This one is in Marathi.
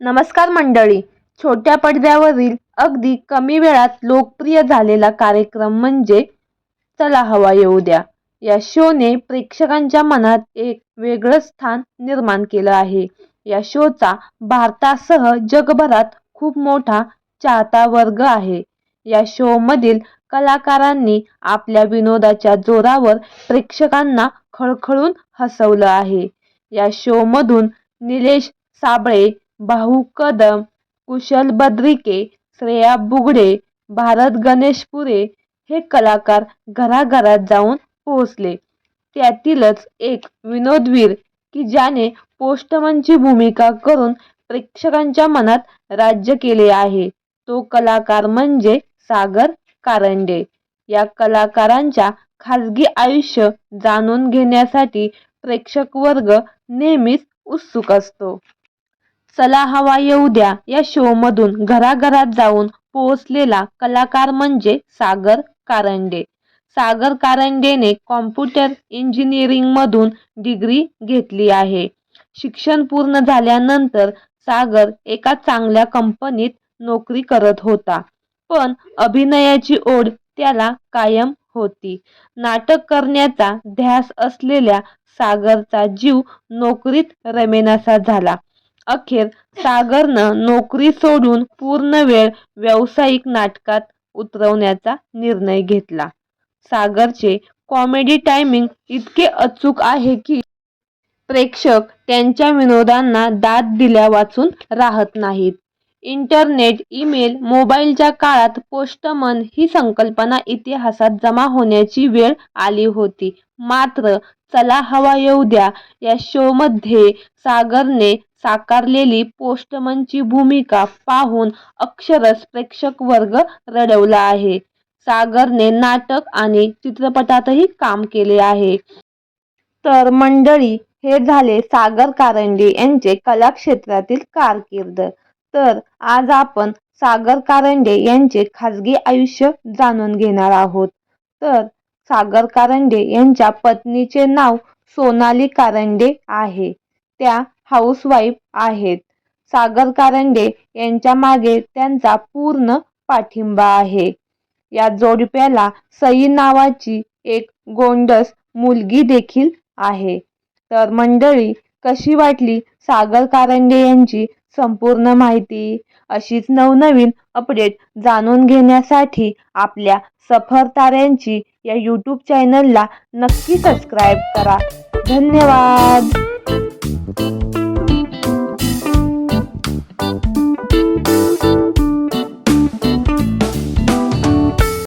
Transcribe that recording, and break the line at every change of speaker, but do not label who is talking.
नमस्कार मंडळी. छोट्या पडद्यावरील अगदी कमी वेळात लोकप्रिय झालेला कार्यक्रम म्हणजे चला हवा येऊ द्या. या शोने प्रेक्षकांच्या मनात एक वेगळं स्थान निर्माण केलं आहे. या शोचा भारतासह जगभरात खूप मोठा चाहता वर्ग आहे. या शोमधील कलाकारांनी आपल्या विनोदाच्या जोरावर प्रेक्षकांना खळखळून हसवलं आहे. या शोमधून निलेश साबळे भाऊ कदम कुशल बद्रिके श्रेया बुगडे भारत गणेशपुरे हे कलाकार घराघरात जाऊन पोहोचले. त्यातीलच एक विनोदवीर की ज्याने पोस्टमनची भूमिका करून प्रेक्षकांच्या मनात राज्य केले आहे. तो कलाकार म्हणजे सागर कारंडे. या कलाकारांच्या खाजगी आयुष्य जाणून घेण्यासाठी प्रेक्षक वर्ग नेहमीच उत्सुक असतो. चला हवा येऊ द्या. या शोमधून घराघरात जाऊन पोहोचलेला कलाकार म्हणजे सागर कारंडे. सागर कारंडेने कॉम्प्युटर इंजिनिअरिंगमधून डिग्री घेतली आहे. शिक्षण पूर्ण झाल्यानंतर सागर एका चांगल्या कंपनीत नोकरी करत होता. पण अभिनयाची ओढ त्याला कायम होती. नाटक करण्याचा ध्यास असलेल्या सागरचा जीव नोकरीत रमेनासा झाला. अखेर सागरनं नोकरी सोडून पूर्ण वेळ व्यावसायिक नाटकात उतरवण्याचा निर्णय घेतला. सागरचे कॉमेडी टायमिंग इतके अचूक आहे की प्रेक्षक त्यांच्या विनोदांना दाद दिल्या वाचून राहत नाहीत. इंटरनेट ईमेल मोबाईलच्या काळात पोस्टमन ही संकल्पना इतिहासात जमा होण्याची वेळ आली होती. मात्र चला हवा येऊ द्या या शोमध्ये सागरने साकारलेली पोस्टमनची भूमिका पाहून अक्षरश प्रेक्षक वर्ग रडवला आहे. सागरने नाटक आणि चित्रपटातही काम केले आहे. तर मंडळी हे झाले सागर कारंडे यांचे कलाक्षेत्रातील कारकीर्द. तर आज आपण सागर कारंडे यांचे खाजगी आयुष्य जाणून घेणार आहोत. तर सागर कारंडे यांच्या पत्नीचे नाव सोनाली कारंडे आहे. त्या हाऊसवाईफ आहेत. सागर कारंडे यांच्या मागे त्यांचा पूर्ण पाठिंबा आहे. या जोडप्याला सई नावाची एक गोंडस मुलगी देखील आहे. तर मंडळी कशी वाटली सागर कारंडे यांची संपूर्ण माहिती? अशीच नवनवीन अपडेट जाणून घेण्यासाठी आपल्या सफर ताऱ्यांची या यूट्यूब चॅनलला नक्की सबस्क्राईब करा. धन्यवाद!